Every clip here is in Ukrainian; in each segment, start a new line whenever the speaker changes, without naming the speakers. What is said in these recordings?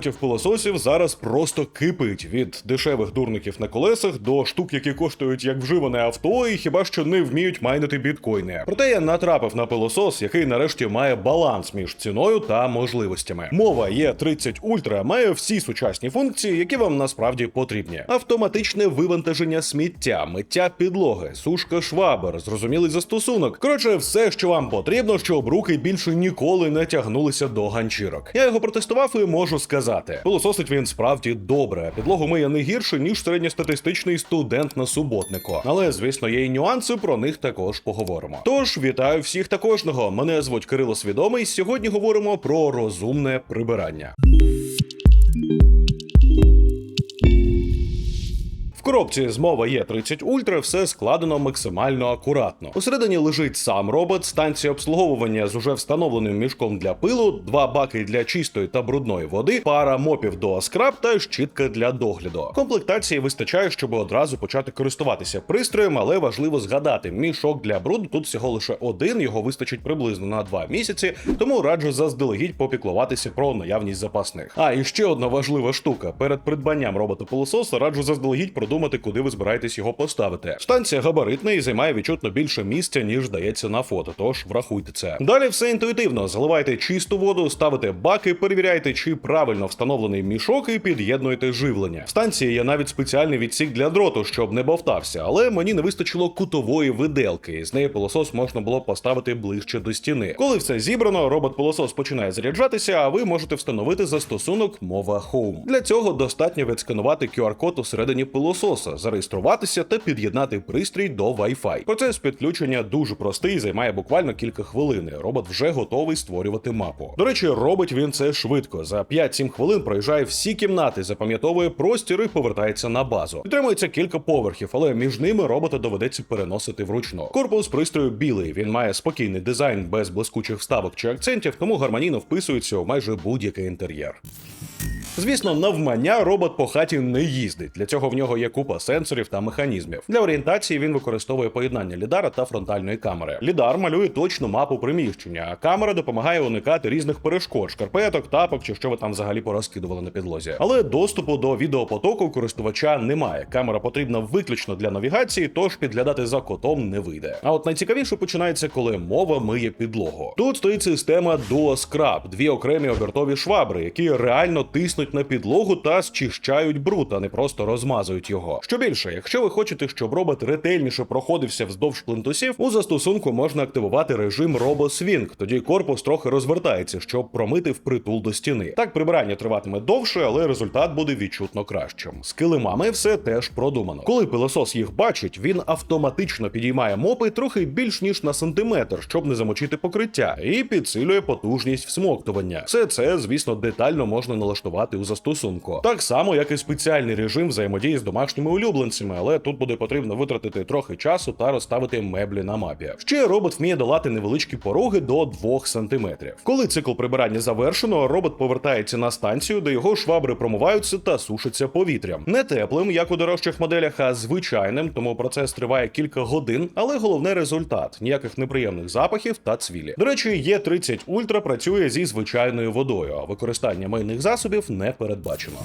роботів-пилососів зараз просто кипить від дешевих дурників на колесах до штук, які коштують як вживане авто, і хіба що не вміють майнити біткоїни. Проте я натрапив на пилосос, який нарешті має баланс між ціною та можливостями. Мова є 30 Ultra має всі сучасні функції, які вам насправді потрібні: автоматичне вивантаження сміття, миття підлоги, сушка швабер, зрозумілий застосунок. Коротше, все, що вам потрібно, щоб руки більше ніколи не тягнулися до ганчірок. Я його протестував і можу сказати: пилососить він справді добре. Підлогу миє не гірше, ніж середньостатистичний студент на суботнику. Але звісно, є й нюанси, про них також поговоримо. Тож вітаю всіх та кожного. Мене звуть Кирило Свідомий. Сьогодні говоримо про розумне прибирання. В коробці з мова є 30 Ультра все складено максимально акуратно. Усередині лежить сам робот, станція обслуговування з уже встановленим мішком для пилу, два баки для чистої та брудної води, пара мопів до скраб та щітка для догляду. Комплектації вистачає, щоб одразу почати користуватися пристроєм, але важливо згадати, мішок для бруду тут всього лише один, його вистачить приблизно на два місяці, тому раджу заздалегідь попіклуватися про наявність запасних. А і ще одна важлива штука: перед придбанням робота пилососа раджу заздалегідь продумати, куди ви збираєтесь його поставити. Станція габаритна і займає відчутно більше місця, ніж здається на фото, тож врахуйте це. Далі все інтуїтивно. Заливайте чисту воду, ставите баки, перевіряйте, чи правильно встановлений мішок, і під'єднуєте живлення. В станції є навіть спеціальний відсік для дроту, щоб не бовтався, але мені не вистачило кутової виделки. З неї пилосос можна було поставити ближче до стіни. Коли все зібрано, робот-пилосос починає заряджатися, а ви можете встановити застосунок мова Home. Для цього достатньо відсканувати QR-код усередині пилососа, зареєструватися та під'єднати пристрій до Wi-Fi. Процес підключення дуже простий, займає буквально кілька хвилин. Робот вже готовий створювати мапу. До речі, робить він це швидко. За 5-7 хвилин проїжджає всі кімнати, запам'ятовує простір і повертається на базу. Підтримується кілька поверхів, але між ними робота доведеться переносити вручну. Корпус пристрою білий. Він має спокійний дизайн без блискучих вставок чи акцентів, тому гармонійно вписується у майже будь-який інтер'єр. Звісно, навмання робот по хаті не їздить. Для цього в нього є купа сенсорів та механізмів. Для орієнтації він використовує поєднання лідара та фронтальної камери. Лідар малює точну мапу приміщення, а камера допомагає уникати різних перешкод, шкарпеток, тапок чи що ви там взагалі порозкидували на підлозі. Але доступу до відеопотоку користувача немає. Камера потрібна виключно для навігації, тож підглядати за котом не вийде. А от найцікавіше починається, коли мова миє підлогу. Тут стоїть система Duo Scrub, дві окремі обертові швабри, які реально тиснуть на підлогу та зчищають бруд, а не просто розмазують його. Що більше, якщо ви хочете, щоб робот ретельніше проходився вздовж плинтусів, у застосунку можна активувати режим RoboSwing, Тоді корпус трохи розвертається, щоб промити впритул до стіни. Так прибирання триватиме довше, але результат буде відчутно кращим. З килимами все теж продумано. Коли пилосос їх бачить, він автоматично підіймає мопи трохи більш ніж на сантиметр, щоб не замочити покриття, і підсилює потужність всмоктування. Все це, звісно, детально можна налаштувати у застосунку. Так само, як і спеціальний режим взаємодії з домашніми улюбленцями, але тут буде потрібно витратити трохи часу та розставити меблі на мапі. Ще робот вміє долати невеличкі пороги до 2 см. Коли цикл прибирання завершено, робот повертається на станцію, де його швабри промиваються та сушаться повітрям. Не теплим, як у дорожчих моделях, а звичайним, тому процес триває кілька годин, але головне результат ніяких неприємних запахів та цвілі. До речі, є 30 Ультра працює зі звичайною водою, а використання мийних засобів не передбачено.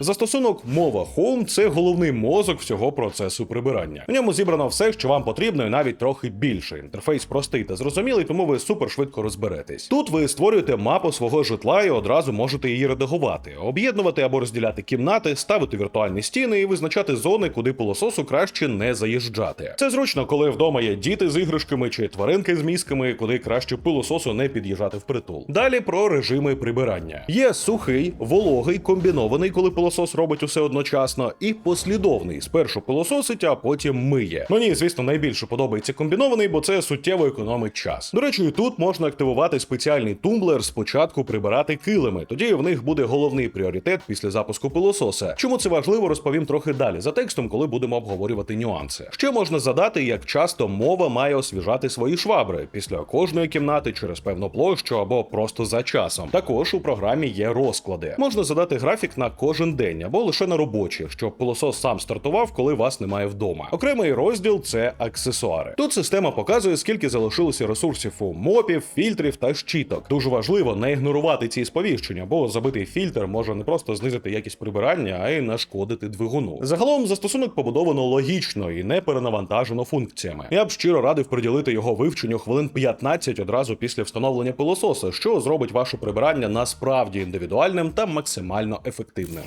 Застосунок мова Home – це головний мозок всього процесу прибирання. В ньому зібрано все, що вам потрібно, і навіть трохи більше. Інтерфейс простий та зрозумілий, тому ви супер швидко розберетесь. Тут ви створюєте мапу свого житла і одразу можете її редагувати, об'єднувати або розділяти кімнати, ставити віртуальні стіни і визначати зони, куди пилососу краще не заїжджати. Це зручно, коли вдома є діти з іграшками чи тваринки з мізками, куди краще пилососу не під'їжджати в притул. Далі про режими прибирання. Є сухий, вологий, комбінований, коли пилосос робить усе одночасно, і послідовний. Спершу пилососить, а потім миє. Мені, звісно, найбільше подобається комбінований, бо це суттєво економить час. До речі, тут можна активувати спеціальний тумблер спочатку прибирати килими. Тоді в них буде головний пріоритет після запуску пилососа. Чому це важливо, розповім трохи далі за текстом, коли будемо обговорювати нюанси. Ще можна задати, як часто мова має освіжати свої швабри після кожної кімнати через певну площу або просто за часом. Також у програмі є розклади. Можна задати графік на кожен день або лише на робочі, щоб пилосос сам стартував, коли вас немає вдома. Окремий розділ це аксесуари. Тут система показує, скільки залишилося ресурсів у мопів, фільтрів та щіток. Дуже важливо не ігнорувати ці сповіщення, бо забитий фільтр може не просто знизити якість прибирання, а й нашкодити двигуну. Загалом застосунок побудовано логічно і не перенавантажено функціями. Я б щиро радив приділити його вивченню хвилин 15 одразу після встановлення пилососа, що зробить ваше прибирання насправді індивідуальним та максимально ефективним.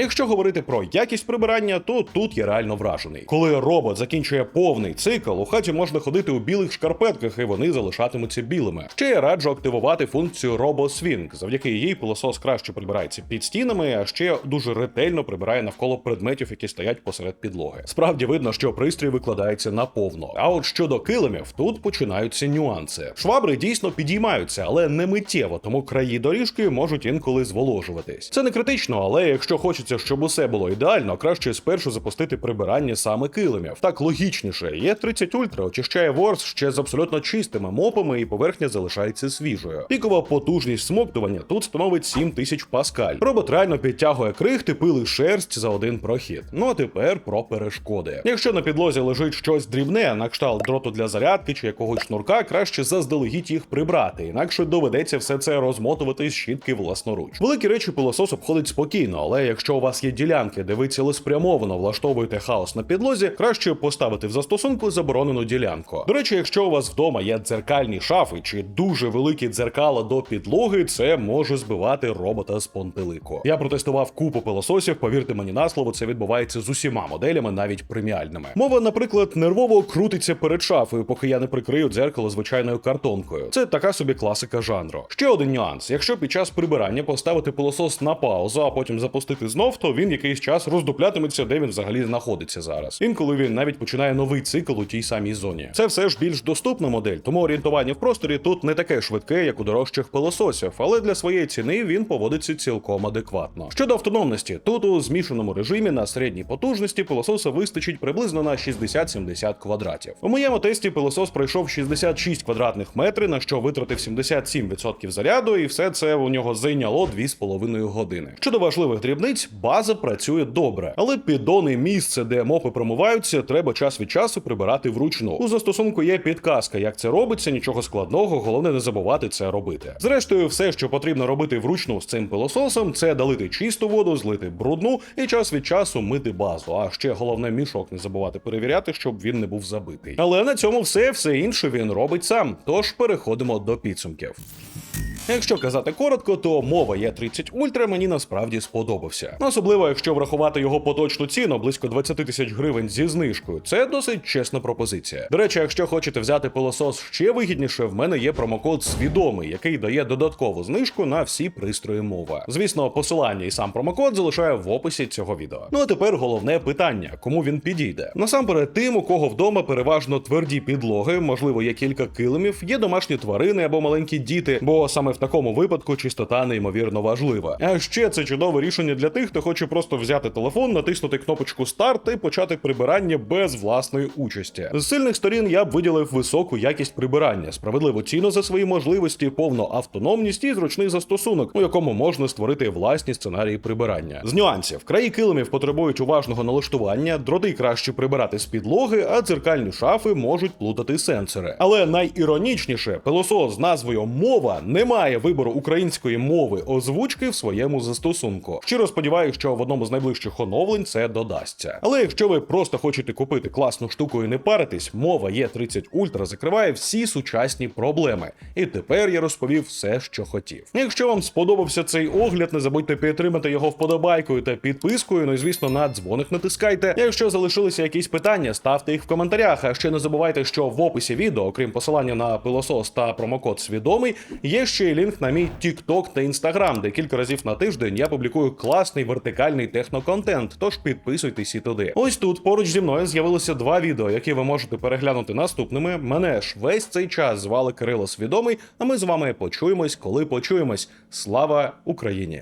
Якщо говорити про якість прибирання, то тут я реально вражений. Коли робот закінчує повний цикл, у хаті можна ходити у білих шкарпетках, і вони залишатимуться білими. Ще я раджу активувати функцію RoboSwing. Завдяки їй пилосос краще прибирається під стінами, а ще дуже ретельно прибирає навколо предметів, які стоять посеред підлоги. Справді видно, що пристрій викладається наповно. А от щодо килимів, тут починаються нюанси. Швабри дійсно підіймаються, але не миттєво, тому краї доріжки можуть інколи зволожуватись. Це не критично, але якщо хочеться, щоб усе було ідеально, краще спершу запустити прибирання саме килимів. Так логічніше. Є 30 ультра, очищає ворс ще з абсолютно чистими мопами, і поверхня залишається свіжою. Пікова потужність смоктування тут становить 7000 паскаль. Робот реально підтягує крихти, пили шерсть за один прохід. Ну а тепер про перешкоди. Якщо на підлозі лежить щось дрібне, на кшталт дроту для зарядки чи якогось шнурка, краще заздалегідь їх прибрати, інакше доведеться все це розмотувати з щітки власноруч. Великі речі пилосос обходить спокійно, але якщо у вас є ділянки, де ви цілеспрямовано влаштовуєте хаос на підлозі, краще поставити в застосунку заборонену ділянку. До речі, якщо у вас вдома є дзеркальні шафи чи дуже великі дзеркала до підлоги, це може збивати робота з понтелику. Я протестував купу пилососів, повірте мені на слово, це відбувається з усіма моделями, навіть преміальними. Мова, наприклад, нервово крутиться перед шафою, поки я не прикрию дзеркало звичайною картонкою. Це така собі класика жанру. Ще один нюанс: якщо під час прибирання поставити пилосос на паузу, а потім запустити знов, то він якийсь час роздуплятиметься, де він взагалі знаходиться зараз. Інколи він навіть починає новий цикл у тій самій зоні. Це все ж більш доступна модель, тому орієнтування в просторі тут не таке швидке, як у дорожчих пилососів, але для своєї ціни він поводиться цілком адекватно. Щодо автономності, тут у змішаному режимі на середній потужності пилососа вистачить приблизно на 60-70 квадратів. У моєму тесті пилосос пройшов 66 квадратних метрів, на що витратив 77% заряду, і все це у нього зайняло 2,5 години. Щодо важливих дрібниць, база працює добре, але піддони місце, де мопи промиваються, треба час від часу прибирати вручну. У застосунку є підказка, як це робиться, нічого складного, головне не забувати це робити. Зрештою, все, що потрібно робити вручну з цим пилососом, це долити чисту воду, злити брудну і час від часу мити базу. А ще головне мішок не забувати перевіряти, щоб він не був забитий. Але на цьому все, все інше він робить сам. Тож переходимо до підсумків. Якщо казати коротко, то мова Є30 Ultra мені насправді сподобався. Особливо, якщо врахувати його поточну ціну близько 20 тисяч гривень зі знижкою. Це досить чесна пропозиція. До речі, якщо хочете взяти пилосос ще вигідніше, в мене є промокод свідомий, який дає додаткову знижку на всі пристрої мова. Звісно, посилання і сам промокод залишаю в описі цього відео. Ну а тепер головне питання: кому він підійде? Насамперед, тим, у кого вдома переважно тверді підлоги, можливо, є кілька килимів, є домашні тварини або маленькі діти, бо саме в такому випадку чистота неймовірно важлива. А ще це чудове рішення для тих, хто хоче просто взяти телефон, натиснути кнопочку старт і почати прибирання без власної участі. З сильних сторін я б виділив високу якість прибирання, справедливу ціну за свої можливості, повну автономність і зручний застосунок, у якому можна створити власні сценарії прибирання. З нюансів краї килимів потребують уважного налаштування, дроти краще прибирати з підлоги, а дзеркальні шафи можуть плутати сенсори. Але найіронічніше, пилосос з назвою мова не має вибору української мови озвучки в своєму застосунку. Щиро сподіваюся, що в одному з найближчих оновлень це додасться. Але якщо ви просто хочете купити класну штуку і не паритись, мова Є30 Ultra закриває всі сучасні проблеми. І тепер я розповів все, що хотів. Якщо вам сподобався цей огляд, не забудьте підтримати його вподобайкою та підпискою. Ну і звісно, на дзвоник натискайте. Якщо залишилися якісь питання, ставте їх в коментарях. А ще не забувайте, що в описі відео, окрім посилання на пилосос та промокод свідомий, є ще лінк на мій TikTok та Instagram, де кілька разів на тиждень я публікую класний вертикальний техноконтент. Тож підписуйтесь і туди. Ось тут поруч зі мною з'явилося два відео, які ви можете переглянути наступними. Мене ж весь цей час звали Кирило Свідомий. А ми з вами почуємось, коли почуємось. Слава Україні!